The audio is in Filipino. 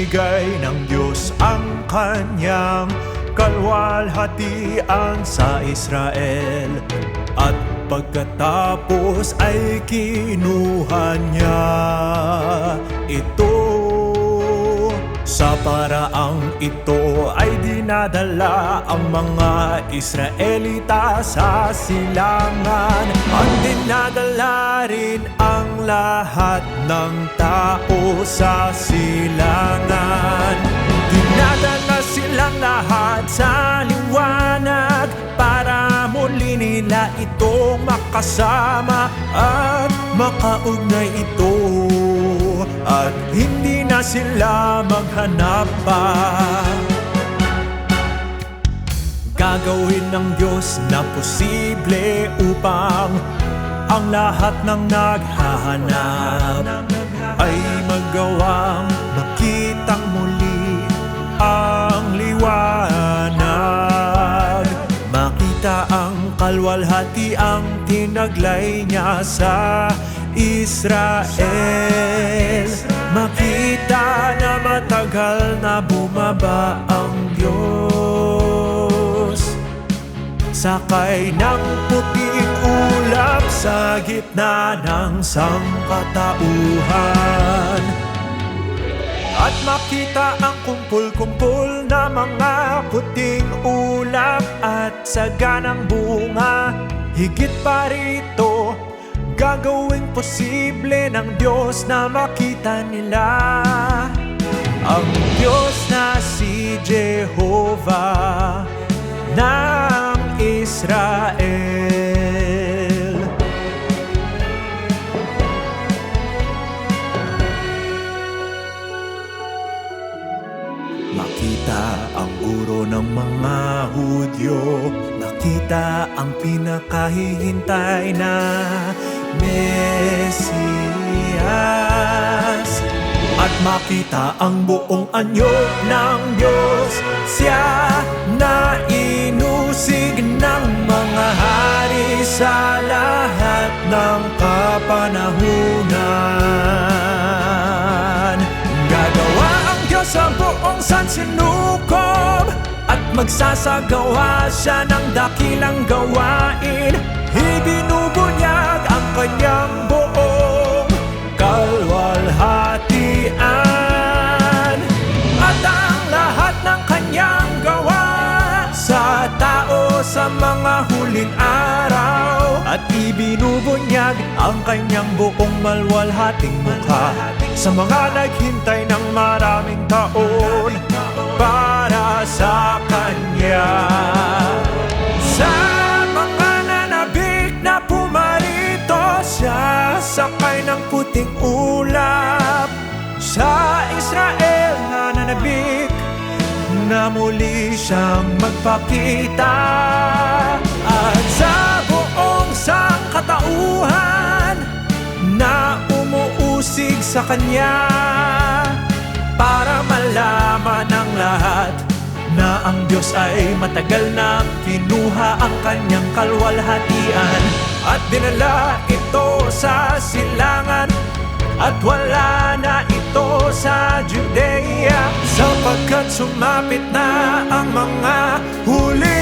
Ibinigay ng Diyos ang kanyang kalwalhatian sa Israel. At pagkatapos ay kinuha niya ito. Sa paraang ito ay dinadala ang mga Israelita sa silangan. At dinadala rin ang lahat ng tao sa silangan nila itong makasama At makaugnay ito. At hindi na sila maghanap pa. Gagawin ng Diyos na posible upang ang lahat ng naghahanap ay magawang makitang ang kalwalhati ang tinaglay niya sa Israel. Makita na matagal na bumaba ang Diyos. Sakay ng puting ulap sa gitna ng sangkatauhan At makita ang kumpul-kumpul na mga puting ulap saganang bunga Higit pa rito Gagawing posible ng Diyos na makita nila Ang Diyos na si Jehovah ng Israel. Makita ang guro ng mga Hudyo. Makita ang pinakahihintay na Mesiyas. At makita ang buong anyo ng Diyos. Siya na inusig ng mga hari sa lahat ng kapanahunan. Gagawa ang Diyos ang buong sansinukob At magsasagawa siya ng dakilang gawain. Ibinubunyag ang kanyang buong kalwalhatian. At ang lahat ng kanyang gawa Sa tao sa mga huling araw. At ibinubunyag ang kanyang buong malwalhating mukha Sa mga naghintay ng maraming taon Para sa Sa mga nanabik na pumarito siya Sakay ng puting ulap. Sa Israel na nanabik na muli siyang magpakita. At sa buong sangkatauhan Na umuusig sa Kanya Na ang Diyos ay matagal na kinuha ang Kanyang kalwalhatian. At dinala ito sa silangan at wala na ito sa Judea. Sapagkat sumapit na ang mga huli